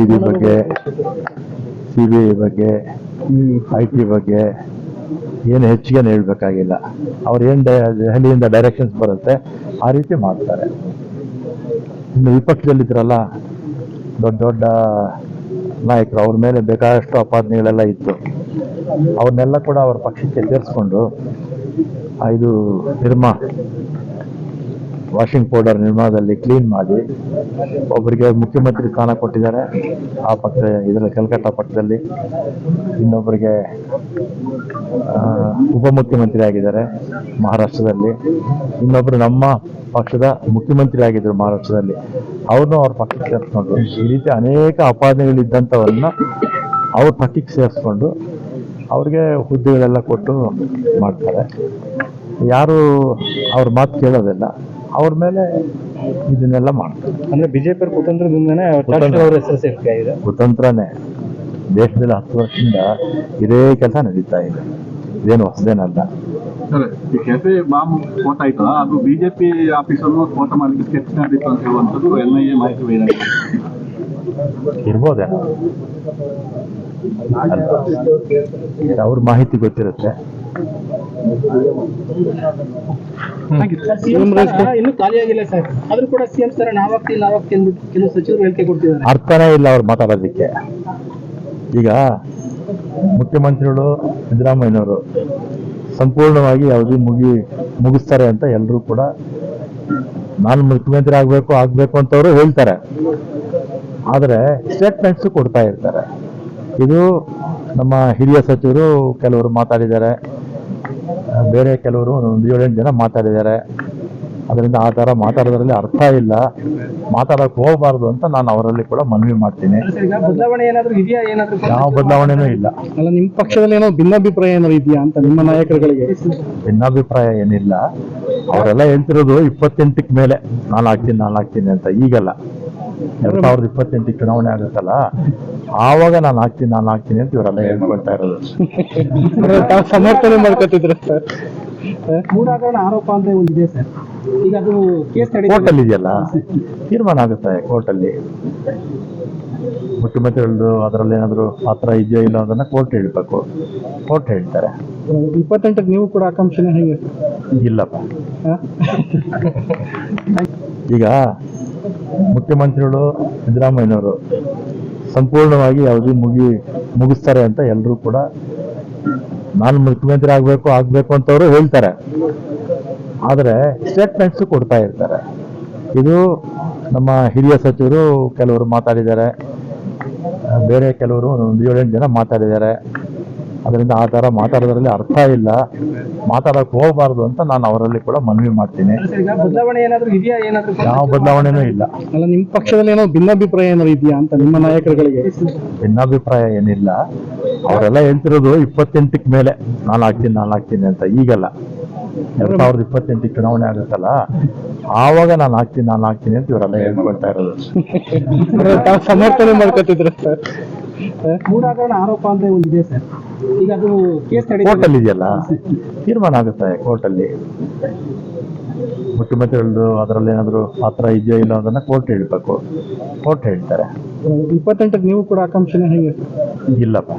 ಇಡಿ ಬಗ್ಗೆ C B I ಬಗ್ಗೆ I T ಬಗ್ಗೆ ಏನು ಹೆಚ್ಚಿಗೆ ಹೇಳ್ಬೇಕಾಗಿಲ್ಲ. ಅವ್ರು ಏನು ದೆಹಲಿಯಿಂದ ಡೈರೆಕ್ಷನ್ಸ್ ಬರುತ್ತೆ, ಆ ರೀತಿ ಮಾಡ್ತಾರೆ. ಇನ್ನು ವಿಪಕ್ಷದಲ್ಲಿದ್ದರಲ್ಲ ದೊಡ್ಡ ದೊಡ್ಡ ನಾಯಕರು, ಅವ್ರ ಮೇಲೆ ಬೇಕಾದಷ್ಟು ಅಪಾದನೆಗಳೆಲ್ಲ ಇತ್ತು. ಅವ್ರನ್ನೆಲ್ಲ ಕೂಡ ಅವ್ರ ಪಕ್ಷಕ್ಕೆ ಸೇರಿಸ್ಕೊಂಡು ಇದು ನಿರ್ಮಾ ವಾಷಿಂಗ್ ಪೌಡರ್ ನಿರ್ಮಾಣದಲ್ಲಿ ಕ್ಲೀನ್ ಮಾಡಿ ಒಬ್ಬರಿಗೆ ಮುಖ್ಯಮಂತ್ರಿ ಸ್ಥಾನ ಕೊಟ್ಟಿದ್ದಾರೆ. ಆ ಪಕ್ಷ ಇದರಲ್ಲಿ ಕಲ್ಕಟ್ಟಾ ಪಕ್ಷದಲ್ಲಿ ಇನ್ನೊಬ್ಬರಿಗೆ ಉಪಮುಖ್ಯಮಂತ್ರಿ ಆಗಿದ್ದಾರೆ ಮಹಾರಾಷ್ಟ್ರದಲ್ಲಿ. ಇನ್ನೊಬ್ಬರು ನಮ್ಮ ಪಕ್ಷದ ಮುಖ್ಯಮಂತ್ರಿ ಆಗಿದ್ದರು ಮಹಾರಾಷ್ಟ್ರದಲ್ಲಿ. ಅವ್ರನ್ನೂ ಅವ್ರ ಪಕ್ಷಕ್ಕೆ ಸೇರಿಸ್ಕೊಂಡು, ಈ ರೀತಿ ಅನೇಕ ಅಪಾದನೆಗಳಿದ್ದಂಥವನ್ನ ಅವ್ರ ಪಕ್ಷಕ್ಕೆ ಸೇರಿಸ್ಕೊಂಡು ಅವ್ರಿಗೆ ಹುದ್ದೆಗಳೆಲ್ಲ ಕೊಟ್ಟು ಮಾಡ್ತಾರೆ. ಯಾರು ಅವ್ರ ಮಾತು ಕೇಳೋದಿಲ್ಲ. ಅವ್ರ ಮೇಲೆ ಇದನ್ನೆಲ್ಲ ಮಾಡ್ತಾರೆ. ಅಂದ್ರೆ ಬಿಜೆಪಿ ಕುತಂತ್ರದಿಂದನೇ ಕುತಂತ್ರ. ಅವ್ರ ಹೆಸರು ಸೇರ್ಕೆ ಆಗಿದೆ. ಕುತಂತ್ರನೇ. ದೇಶದಲ್ಲಿ ಹತ್ತು ವರ್ಷದಿಂದ ಇದೇ ಕೆಲಸ ನಡೀತಾ ಇದೆ. ಇದೇನು ಹೊಸದೇನಲ್ಲ. ಸರ್ ಈ ಕೆಫೆ ಬಾಂಬ್ ಸ್ಫೋಟ ಆಯ್ತಲ್ಲ ಅದು ಬಿಜೆಪಿ ಆಫೀಸಲ್ಲೂ ಸ್ಫೋಟ ಮಾಡಲಿಕ್ಕೆ ಸ್ಕೆಚ್ ಮಾಡಿತ್ತು ಅಂತ ಹೇಳುವಂಥದ್ದು ಎನ್ ಐ ಎ ಮಾಹಿತಿ ಇರ್ಬೋದೇನೋ. ಅವ್ರ ಮಾಹಿತಿ ಗೊತ್ತಿರುತ್ತೆ. ಇನ್ನು ಖಾಲಿಯಾಗಿಲ್ಲ ಸರ್. ಆದ್ರೂ ಕೂಡ ಸಿಎಂ ಸರ್ ನಾವಾಗ್ತೀನಿ ನಾವಾಗ್ತೀನಿ ಅಂದ್ಬಿಟ್ಟು ಕೆಲವು ಸಚಿವರು ಹೇಳಿಕೆ ಕೊಡ್ತಿದ್ದಾರೆ. ಅರ್ಥನೇ ಇಲ್ಲ ಅವ್ರು ಮಾತಾಡೋದಕ್ಕೆ. ಈಗ ಮುಖ್ಯಮಂತ್ರಿಗಳು ಸಿದ್ದರಾಮಯ್ಯನವರು ಸಂಪೂರ್ಣವಾಗಿ ಯಾವುದೇ ಮುಗಿ ಮುಗಿಸ್ತಾರೆ ಅಂತ ಎಲ್ಲರೂ ಕೂಡ ನಾನು ಮುಖ್ಯಮಂತ್ರಿ ಆಗಬೇಕು ಆಗಬೇಕು ಅಂತವರು ಹೇಳ್ತಾರೆ. ಆದರೆ ಸ್ಟೇಟ್ಮೆಂಟ್ಸ್ ಕೊಡ್ತಾ ಇರ್ತಾರೆ. ಇದು ನಮ್ಮ ಹಿರಿಯ ಸಚಿವರು ಕೆಲವರು ಮಾತಾಡಿದ್ದಾರೆ. ಬೇರೆ ಕೆಲವರು ಒಂದು ಏಳೆಂಟು ಜನ ಮಾತಾಡಿದ್ದಾರೆ. ಅದರಿಂದ ಆ ಥರ ಮಾತಾಡೋದ್ರಲ್ಲಿ ಅರ್ಥ ಇಲ್ಲ. ಮಾತಾಡೋಕೆ ಹೋಗಬಾರ್ದು ಅಂತ ನಾನು ಅವರಲ್ಲಿ ಕೂಡ ಮನವಿ ಮಾಡ್ತೀನಿ. ಸರ್ ಈಗ ಬದಲಾವಣೆ ಏನಾದ್ರು ಇದೆಯಾ? ಏನಾದ್ರು ಯಾವ ಬದಲಾವಣೆನೂ ಇಲ್ಲ. ಅಲ್ಲ ನಿಮ್ಮ ಪಕ್ಷದಲ್ಲಿ ಏನೋ ಭಿನ್ನಾಭಿಪ್ರಾಯ ಏನಾದ್ರು ಇದೆಯಾ ಅಂತ ನಿಮ್ಮ ನಾಯಕರುಗಳಿಗೆ? ಭಿನ್ನಾಭಿಪ್ರಾಯ ಏನಿಲ್ಲ. ಅವರೆಲ್ಲ ಹೇಳ್ತಿರೋದು ಇಪ್ಪತ್ತೆಂಟಕ್ಕೆ ಮೇಲೆ. ನಾನು ಆಗ್ತೀನಿ ನಾನು ಆಗ್ತೀನಿ ಅಂತ. ಈಗಲ್ಲ. ಎರಡ್ ಸಾವಿರದ ಇಪ್ಪತ್ತೆಂಟು ಚುನಾವಣೆ ಆಗುತ್ತಲ್ಲ? ಆವಾಗ ನಾನು ಹಾಕ್ತೀನಿ ನಾನು ಹಾಕ್ತೀನಿ ಅಂತ ಇವರೆಲ್ಲ ಹೇಳ್ಕೊಳ್ತಾ ಇರೋದು. ತಾವು ಸಮರ್ಥನೆ ಮಾಡ್ಕೊತಿದ್ರು ಸರ್ ಮೂಢಾಕರಣ ಆರೋಪ ಅಂತ ಒಂದಿದೆ ಸರ್ ಈಗ ಅದು ಕೇಸ್ ಕೋರ್ಟಲ್ಲಿ ಇದೆಯಲ್ಲ? ತೀರ್ಮಾನ ಆಗುತ್ತೆ ಕೋರ್ಟಲ್ಲಿ ಮುಖ್ಯಮಂತ್ರಿಗಳದ್ದು ಅದರಲ್ಲಿ ಏನಾದ್ರು ಪಾತ್ರ ಇದೆಯೋ ಇಲ್ಲ ಅದನ್ನ ಕೋರ್ಟ್ ಹೇಳ್ಬೇಕು. ಕೋರ್ಟ್ ಹೇಳ್ತಾರೆ. ಇಪ್ಪತ್ತೆಂಟಕ್ಕೆ ನೀವು ಕೂಡ ಆಕಾಂಕ್ಷೆನೇ ಹೇಗೆ? ಇಲ್ಲಪ್ಪ. ಈಗ ಮುಖ್ಯಮಂತ್ರಿಗಳು ಸಿದ್ದರಾಮಯ್ಯನವರು ಸಂಪೂರ್ಣವಾಗಿ ಅವಧಿ ಮುಗಿ ಮುಗಿಸ್ತಾರೆ ಅಂತ ಎಲ್ಲರೂ ಕೂಡ ನಾನು ಮುಖ್ಯಮಂತ್ರಿ ಆಗಬೇಕು ಆಗಬೇಕು ಅಂತವರು ಹೇಳ್ತಾರೆ. ಆದರೆ ಸ್ಟೇಟ್ಮೆಂಟ್ಸು ಕೊಡ್ತಾ ಇರ್ತಾರೆ. ಇದು ನಮ್ಮ ಹಿರಿಯ ಸಚಿವರು ಕೆಲವರು ಮಾತಾಡಿದ್ದಾರೆ. ಬೇರೆ ಕೆಲವರು ಒಂದು ಏಳೆಂಟು ಜನ ಮಾತಾಡಿದ್ದಾರೆ. ಅದರಿಂದ ಆ ಥರ ಮಾತಾಡೋದ್ರಲ್ಲಿ ಅರ್ಥ ಇಲ್ಲ. ಮಾತಾಡೋಕೆ ಹೋಗಬಾರ್ದು ಅಂತ ನಾನು ಅವರಲ್ಲಿ ಕೂಡ ಮನವಿ ಮಾಡ್ತೀನಿ. ಸರ್ ಈಗ ಬದಲಾವಣೆ ಏನಾದ್ರು ಇದೆಯಾ? ಏನಾದ್ರು ಯಾವ ಬದಲಾವಣೆನೂ ಇಲ್ಲ. ಅಲ್ಲ ನಿಮ್ಮ ಪಕ್ಷದಲ್ಲಿ ಏನೋ ಭಿನ್ನಾಭಿಪ್ರಾಯ ಏನಾದ್ರು ಇದೆಯಾ ಅಂತ ನಿಮ್ಮ ನಾಯಕರುಗಳಿಗೆ? ಭಿನ್ನಾಭಿಪ್ರಾಯ ಏನಿಲ್ಲ. ಅವರೆಲ್ಲ ಹೇಳ್ತಿರೋದು ಇಪ್ಪತ್ತೆಂಟಕ್ಕೆ ಮೇಲೆ. ನಾನು ಹಾಕ್ತೀನಿ ನಾನು ಹಾಕ್ತೀನಿ ಅಂತ. ಈಗಲ್ಲ. ಎರಡ್ ಸಾವಿರದ ಇಪ್ಪತ್ತೆಂಟಕ್ಕೆ ಚುನಾವಣೆ ಆಗುತ್ತಲ್ಲ. ಆವಾಗ ನಾನು ಹಾಕ್ತೀನಿ ನಾನು ಹಾಕ್ತೀನಿ ಅಂತ ಇವರೆಲ್ಲ ಹೇಳ್ಕೊಳ್ತಾ ಇರೋದು. ಸಮರ್ಥನೆ ಮಾಡ್ಕೊತಿದ್ರು ಸರ್? ಆರೋಪ ಅಂತ ಒಂದಿದೆ ಸರ್. ಈಗ ಅದು ಕೇಸ್ ಕೋರ್ಟಲ್ಲಿ ಇದೆಯಲ್ಲ? ತೀರ್ಮಾನ ಆಗುತ್ತೆ ಕೋರ್ಟಲ್ಲಿ ಮುಖ್ಯಮಂತ್ರಿಗಳದ್ದು ಅದರಲ್ಲಿ ಏನಾದರೂ ಪಾತ್ರ ಇದೆಯೋ ಇಲ್ಲ ಅದನ್ನ ಕೋರ್ಟ್ ಹೇಳ್ಬೇಕು. ಕೋರ್ಟ್ ಹೇಳ್ತಾರೆ. ಇಪ್ಪತ್ತೆಂಟಕ್ಕೆ ನೀವು ಕೂಡ ಆಕಾಂಕ್ಷೆ ಹೇಗೆ? ಇಲ್ಲಪ್ಪ.